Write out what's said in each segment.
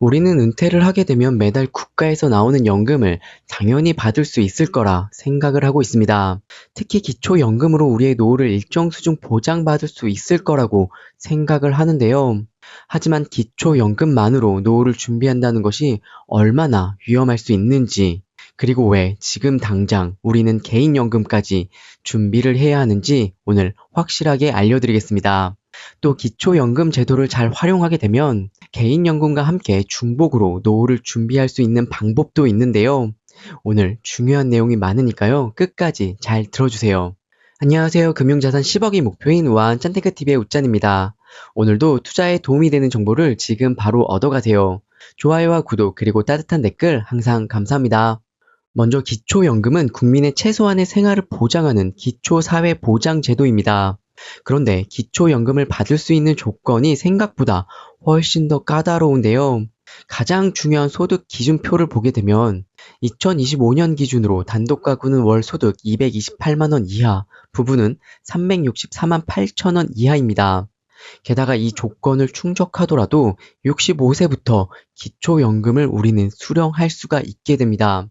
우리는 은퇴를 하게 되면 매달 국가에서 나오는 연금을 당연히 받을 수 있을 거라 생각을 하고 있습니다. 특히 기초연금으로 우리의 노후를 일정 수준 보장받을 수 있을 거라고 생각을 하는데요. 하지만 기초연금만으로 노후를 준비한다는 것이 얼마나 위험할 수 있는지, 그리고 왜 지금 당장 우리는 개인연금까지 준비를 해야 하는지 오늘 확실하게 알려드리겠습니다. 또 기초연금 제도를 잘 활용하게 되면 개인 연금과 함께 중복으로 노후를 준비할 수 있는 방법도 있는데요. 오늘 중요한 내용이 많으니까요. 끝까지 잘 들어주세요. 안녕하세요. 금융자산 10억이 목표인 우한 짠테크TV의 웃짠입니다. 오늘도 투자에 도움이 되는 정보를 지금 바로 얻어가세요. 좋아요와 구독 그리고 따뜻한 댓글 항상 감사합니다. 먼저 기초연금은 국민의 최소한의 생활을 보장하는 기초사회보장제도입니다. 그런데 기초연금을 받을 수 있는 조건이 생각보다 훨씬 더 까다로운데요. 가장 중요한 소득 기준표를 보게 되면 2025년 기준으로 단독 가구는 월 소득 228만원 이하, 부부는 364만 8천원 이하입니다. 게다가 이 조건을 충족하더라도 65세부터 기초연금을 우리는 수령할 수가 있게 됩니다.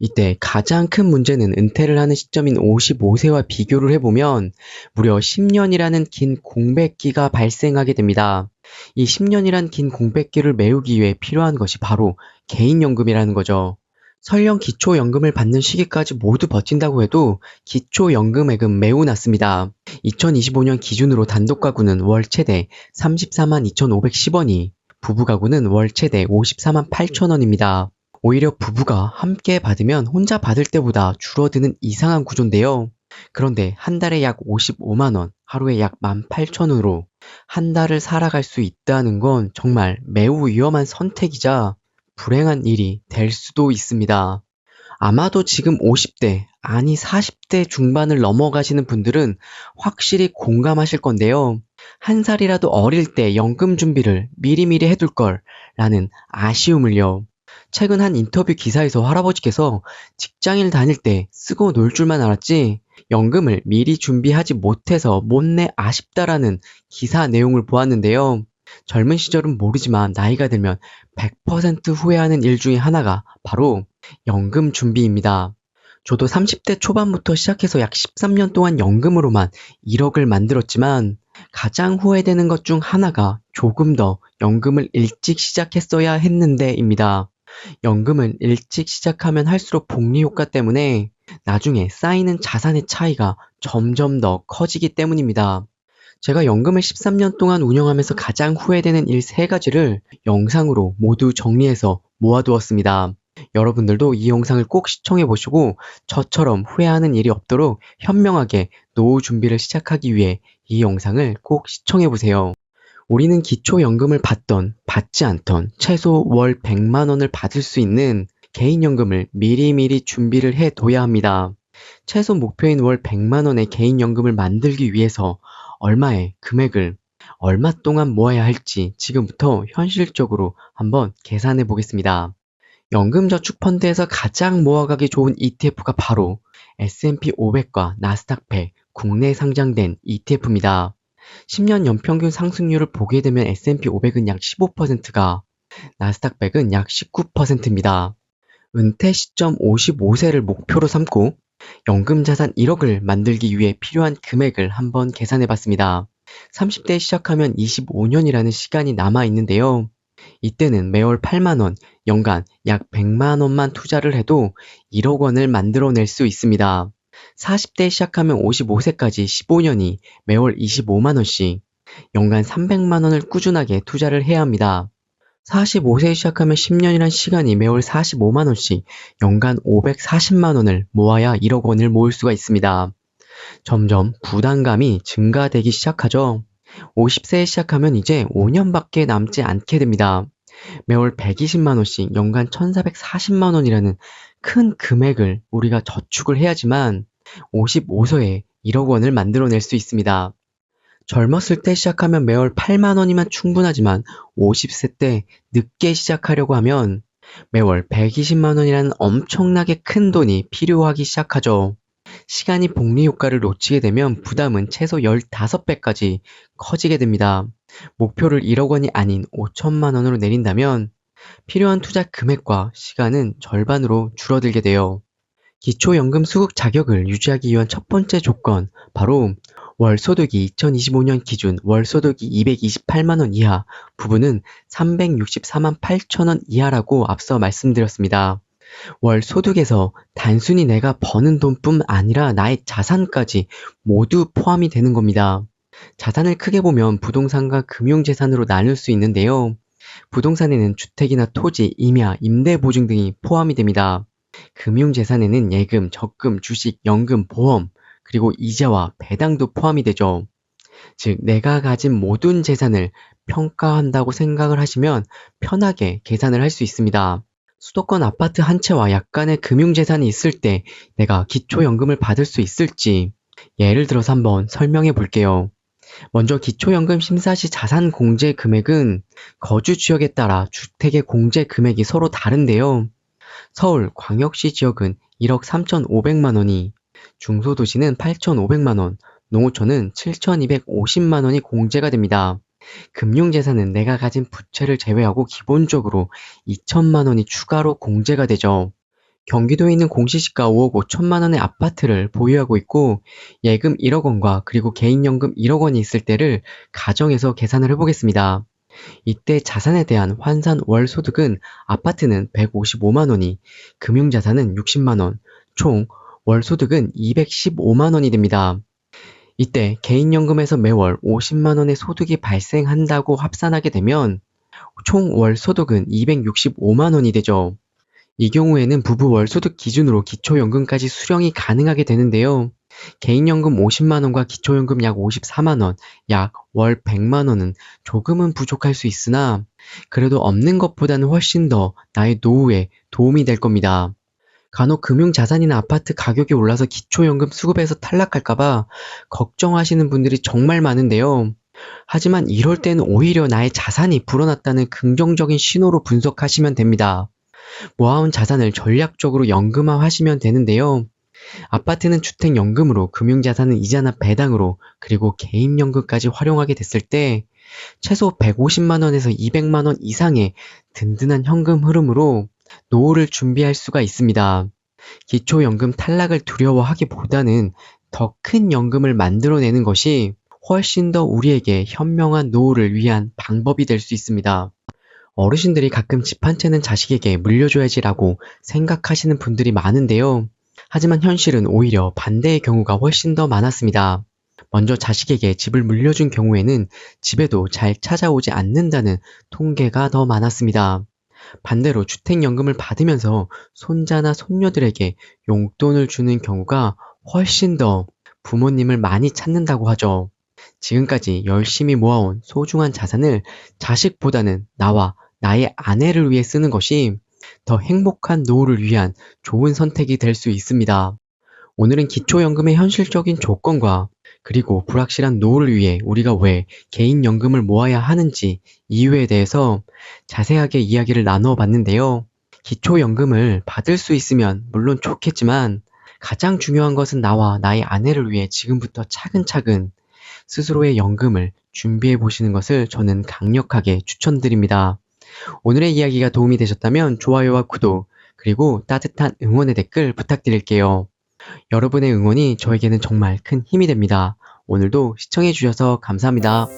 이때 가장 큰 문제는 은퇴를 하는 시점인 55세와 비교를 해보면 무려 10년이라는 긴 공백기가 발생하게 됩니다. 이 10년이란 긴 공백기를 메우기 위해 필요한 것이 바로 개인연금이라는 거죠. 설령 기초연금을 받는 시기까지 모두 버틴다고 해도 기초연금액은 매우 낮습니다. 2025년 기준으로 단독 가구는 월 최대 34만 2,510원이, 부부 가구는 월 최대 54만 8천원입니다. 오히려 부부가 함께 받으면 혼자 받을 때보다 줄어드는 이상한 구조인데요. 그런데 한 달에 약 55만원, 하루에 약 18,000원으로 한 달을 살아갈 수 있다는 건 정말 매우 위험한 선택이자 불행한 일이 될 수도 있습니다. 아마도 지금 50대, 아니 40대 중반을 넘어가시는 분들은 확실히 공감하실 건데요. 한 살이라도 어릴 때 연금 준비를 미리미리 해둘 걸 라는 아쉬움을요. 최근 한 인터뷰 기사에서 할아버지께서 직장일 다닐 때 쓰고 놀 줄만 알았지 연금을 미리 준비하지 못해서 못내 아쉽다라는 기사 내용을 보았는데요. 젊은 시절은 모르지만 나이가 들면 100% 후회하는 일 중에 하나가 바로 연금 준비입니다. 저도 30대 초반부터 시작해서 약 13년 동안 연금으로만 1억을 만들었지만 가장 후회되는 것 중 하나가 조금 더 연금을 일찍 시작했어야 했는데입니다. 연금은 일찍 시작하면 할수록 복리 효과 때문에 나중에 쌓이는 자산의 차이가 점점 더 커지기 때문입니다. 제가 연금을 13년 동안 운영하면서 가장 후회되는 일 3가지를 영상으로 모두 정리해서 모아두었습니다. 여러분들도 이 영상을 꼭 시청해 보시고 저처럼 후회하는 일이 없도록 현명하게 노후 준비를 시작하기 위해 이 영상을 꼭 시청해 보세요. 우리는 기초연금을 받던 받지 않던 최소 월 100만 원을 받을 수 있는 개인연금을 미리미리 준비를 해 둬야 합니다. 최소 목표인 월 100만 원의 개인연금을 만들기 위해서 얼마의 금액을 얼마 동안 모아야 할지 지금부터 현실적으로 한번 계산해 보겠습니다. 연금저축펀드에서 가장 모아가기 좋은 ETF가 바로 S&P 500과 나스닥 100 국내 상장된 ETF입니다. 10년 연평균 상승률을 보게 되면 S&P 500은 약 15%가 나스닥 100은 약 19%입니다. 은퇴 시점 55세를 목표로 삼고 연금 자산 1억을 만들기 위해 필요한 금액을 한번 계산해 봤습니다. 30대에 시작하면 25년이라는 시간이 남아 있는데요. 이때는 매월 8만원, 연간 약 100만원만 투자를 해도 1억 원을 만들어낼 수 있습니다. 40대 시작하면 55세까지 15년이 매월 25만원씩 연간 300만원을 꾸준하게 투자를 해야 합니다. 45세 시작하면 10년이란 시간이 매월 45만원씩 연간 540만원을 모아야 1억 원을 모을 수가 있습니다. 점점 부담감이 증가되기 시작하죠. 50세에 시작하면 이제 5년밖에 남지 않게 됩니다. 매월 120만원씩 연간 1440만원이라는 큰 금액을 우리가 저축을 해야지만 55세에 1억 원을 만들어낼 수 있습니다. 젊었을 때 시작하면 매월 8만 원이면 충분하지만 50세 때 늦게 시작하려고 하면 매월 120만 원이라는 엄청나게 큰 돈이 필요하기 시작하죠. 시간이 복리 효과를 놓치게 되면 부담은 최소 15배까지 커지게 됩니다. 목표를 1억 원이 아닌 5천만 원으로 내린다면 필요한 투자 금액과 시간은 절반으로 줄어들게 돼요. 기초연금 수급 자격을 유지하기 위한 첫 번째 조건, 바로 월 소득이 2025년 기준 월 소득이 228만 원 이하, 부부는 364만 8천 원 이하라고 앞서 말씀드렸습니다. 월 소득에서 단순히 내가 버는 돈뿐 아니라 나의 자산까지 모두 포함이 되는 겁니다. 자산을 크게 보면 부동산과 금융재산으로 나눌 수 있는데요. 부동산에는 주택이나 토지, 임야, 임대보증 등이 포함이 됩니다. 금융재산에는 예금, 적금, 주식, 연금, 보험, 그리고 이자와 배당도 포함이 되죠. 즉, 내가 가진 모든 재산을 평가한다고 생각을 하시면 편하게 계산을 할 수 있습니다. 수도권 아파트 한 채와 약간의 금융재산이 있을 때 내가 기초연금을 받을 수 있을지 예를 들어서 한번 설명해 볼게요. 먼저 기초연금 심사 시 자산 공제 금액은 거주 지역에 따라 주택의 공제 금액이 서로 다른데요. 서울 광역시 지역은 1억 3,500만 원이, 중소도시는 8,500만 원, 농어촌은 7,250만 원이 공제가 됩니다. 금융재산은 내가 가진 부채를 제외하고 기본적으로 2천만 원이 추가로 공제가 되죠. 경기도에 있는 공시지가 5억 5천만 원의 아파트를 보유하고 있고 예금 1억 원과 그리고 개인연금 1억 원이 있을 때를 가정해서 계산을 해보겠습니다. 이때 자산에 대한 환산 월 소득은 아파트는 155만 원이, 금융자산은 60만 원, 총 월 소득은 215만 원이 됩니다. 이때 개인연금에서 매월 50만 원의 소득이 발생한다고 합산하게 되면 총 월 소득은 265만 원이 되죠. 이 경우에는 부부 월 소득 기준으로 기초연금까지 수령이 가능하게 되는데요. 개인연금 50만 원과 기초연금 약 54만 원, 약 월 100만 원은 조금은 부족할 수 있으나 그래도 없는 것보다는 훨씬 더 나의 노후에 도움이 될 겁니다. 간혹 금융자산이나 아파트 가격이 올라서 기초연금 수급에서 탈락할까봐 걱정하시는 분들이 정말 많은데요. 하지만 이럴 때는 오히려 나의 자산이 불어났다는 긍정적인 신호로 분석하시면 됩니다. 모아온 자산을 전략적으로 연금화 하시면 되는데요. 아파트는 주택연금으로, 금융자산은 이자나 배당으로, 그리고 개인연금까지 활용하게 됐을 때 최소 150만원에서 200만원 이상의 든든한 현금 흐름으로 노후를 준비할 수가 있습니다. 기초연금 탈락을 두려워하기보다는 더 큰 연금을 만들어내는 것이 훨씬 더 우리에게 현명한 노후를 위한 방법이 될 수 있습니다. 어르신들이 가끔 집 한 채는 자식에게 물려줘야지라고 생각하시는 분들이 많은데요. 하지만 현실은 오히려 반대의 경우가 훨씬 더 많았습니다. 먼저 자식에게 집을 물려준 경우에는 집에도 잘 찾아오지 않는다는 통계가 더 많았습니다. 반대로 주택연금을 받으면서 손자나 손녀들에게 용돈을 주는 경우가 훨씬 더 부모님을 많이 찾는다고 하죠. 지금까지 열심히 모아온 소중한 자산을 자식보다는 나와 나의 아내를 위해 쓰는 것이 더 행복한 노후를 위한 좋은 선택이 될 수 있습니다. 오늘은 기초연금의 현실적인 조건과 그리고 불확실한 노후를 위해 우리가 왜 개인연금을 모아야 하는지 이유에 대해서 자세하게 이야기를 나누어 봤는데요. 기초연금을 받을 수 있으면 물론 좋겠지만 가장 중요한 것은 나와 나의 아내를 위해 지금부터 차근차근 스스로의 연금을 준비해 보시는 것을 저는 강력하게 추천드립니다. 오늘의 이야기가 도움이 되셨다면 좋아요와 구독, 그리고 따뜻한 응원의 댓글 부탁드릴게요. 여러분의 응원이 저에게는 정말 큰 힘이 됩니다. 오늘도 시청해 주셔서 감사합니다.